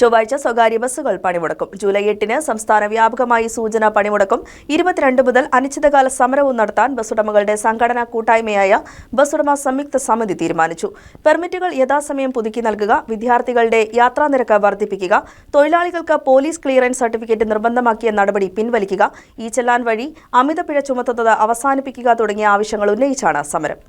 ചൊവ്വാഴ്ച സ്വകാര്യ ബസ്സുകൾ പണിമുടക്കും. ജൂലൈ എട്ടിന് സംസ്ഥാന വ്യാപകമായി സൂചന പണിമുടക്കും. ഇരുപത്തിരണ്ട് മുതൽ അനിശ്ചിതകാല സമരവും നടത്താൻ ബസ്സുടമകളുടെ സംഘടനാ കൂട്ടായ്മയായ ബസ്സുടമ സംയുക്ത സമിതി തീരുമാനിച്ചു. പെർമിറ്റുകൾ യഥാസമയം പുതുക്കി നൽകുക വിദ്യാർത്ഥികളുടെ യാത്രാനിരക്ക് വർദ്ധിപ്പിക്കുക തൊഴിലാളികൾക്ക് പോലീസ് ക്ലിയറൻസ് സർട്ടിഫിക്കറ്റ് നിർബന്ധമാക്കിയ നടപടി പിൻവലിക്കുക ഈ ചെല്ലാൻ വഴി അമിത പിഴ ചുമത്തുന്നത് അവസാനിപ്പിക്കുക തുടങ്ങിയ ആവശ്യങ്ങൾ ഉന്നയിച്ചാണ് സമരം.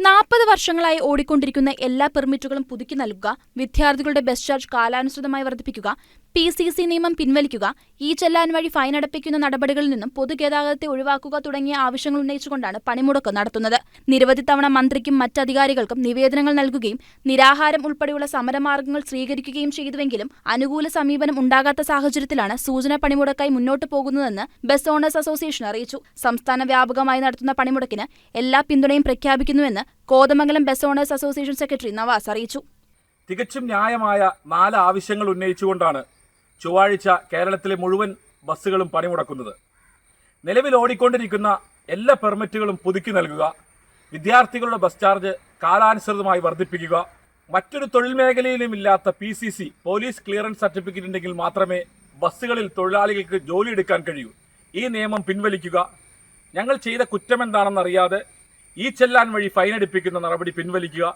നാൽപ്പത് വർഷങ്ങളായി ഓടിക്കൊണ്ടിരിക്കുന്ന എല്ലാ പെർമിറ്റുകളും പുതുക്കി നൽകുക വിദ്യാർത്ഥികളുടെ ബസ് ചാർജ് കാലാനുസൃതമായി വർദ്ധിപ്പിക്കുക പി സി സി നിയമം പിൻവലിക്കുക ഈ ചെല്ലാൻ വഴി ഫൈൻ അടപ്പിക്കുന്ന നടപടികളിൽ നിന്നും പൊതുഗതാഗതത്തെ ഒഴിവാക്കുക തുടങ്ങിയ ആവശ്യങ്ങൾ ഉന്നയിച്ചുകൊണ്ടാണ് പണിമുടക്ക് നടത്തുന്നത്. നിരവധി തവണ മന്ത്രിക്കും മറ്റധികാരികൾക്കും നിവേദനങ്ങൾ നൽകുകയും നിരാഹാരം ഉൾപ്പെടെയുള്ള സമരമാർഗങ്ങൾ സ്വീകരിക്കുകയും ചെയ്തുവെങ്കിലും അനുകൂല സമീപനം ഉണ്ടാകാത്ത സാഹചര്യത്തിലാണ് സൂചന പണിമുടക്കായി മുന്നോട്ട് പോകുന്നതെന്ന് ബസ് ഓണേഴ്സ് അസോസിയേഷൻ അറിയിച്ചു. സംസ്ഥാന വ്യാപകമായി നടത്തുന്ന പണിമുടക്കിന് എല്ലാ പിന്തുണയും പ്രഖ്യാപിക്കുന്നുവെന്ന് Kothamangalam bus owners association secretary Navas അറിയിച്ചു. തികച്ചും ന്യായമായ നാല് ആവശ്യങ്ങൾ ഉന്നയിച്ചുകൊണ്ടാണ് ചൊവ്വാഴ്ച കേരളത്തിലെ മുഴുവൻ ബസ്സുകളും പണിമുടക്കുന്നത്. നിലവിൽ ഓടിക്കൊണ്ടിരിക്കുന്ന എല്ലാ പെർമിറ്റുകളും പുതുക്കി നൽകുക വിദ്യാർത്ഥികളുടെ ബസ് ചാർജ് കാലാനുസൃതമായി വർദ്ധിപ്പിക്കുക മറ്റൊരു തൊഴിൽ മേഖലയിലും ഇല്ലാത്ത P C C police clearance certificate ഉണ്ടെങ്കിൽ മാത്രമേ ബസ്സുകളിൽ തൊഴിലാളികൾക്ക് ജോലി എടുക്കാൻ കഴിയൂ. ഈ നിയമം പിൻവലിക്കുക. ഞങ്ങൾ ചെയ്ത കുറ്റമെന്താണെന്നറിയാതെ ഈ ചെല്ലാൻ വഴി ഫൈൻ അടിപ്പിക്കുന്ന നടപടി പിൻവലിക്കുക.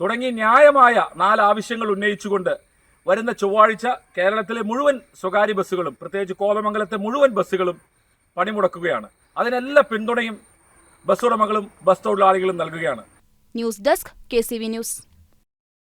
തുടങ്ങി ന്യായമായ നാല് ആവശ്യങ്ങൾ ഉന്നയിച്ചുകൊണ്ട് വരുന്ന ചൊവ്വാഴ്ച കേരളത്തിലെ മുഴുവൻ സ്വകാര്യ ബസ്സുകളും പ്രത്യേകിച്ച് കോതമംഗലത്തെ മുഴുവൻ ബസ്സുകളും പണിമുടക്കുകയാണ്. അതിനെല്ലാ പിന്തുണയും ബസ് ഉടമകളും ബസ് തൊഴിലാളികളും നൽകുകയാണ്. News desk K news.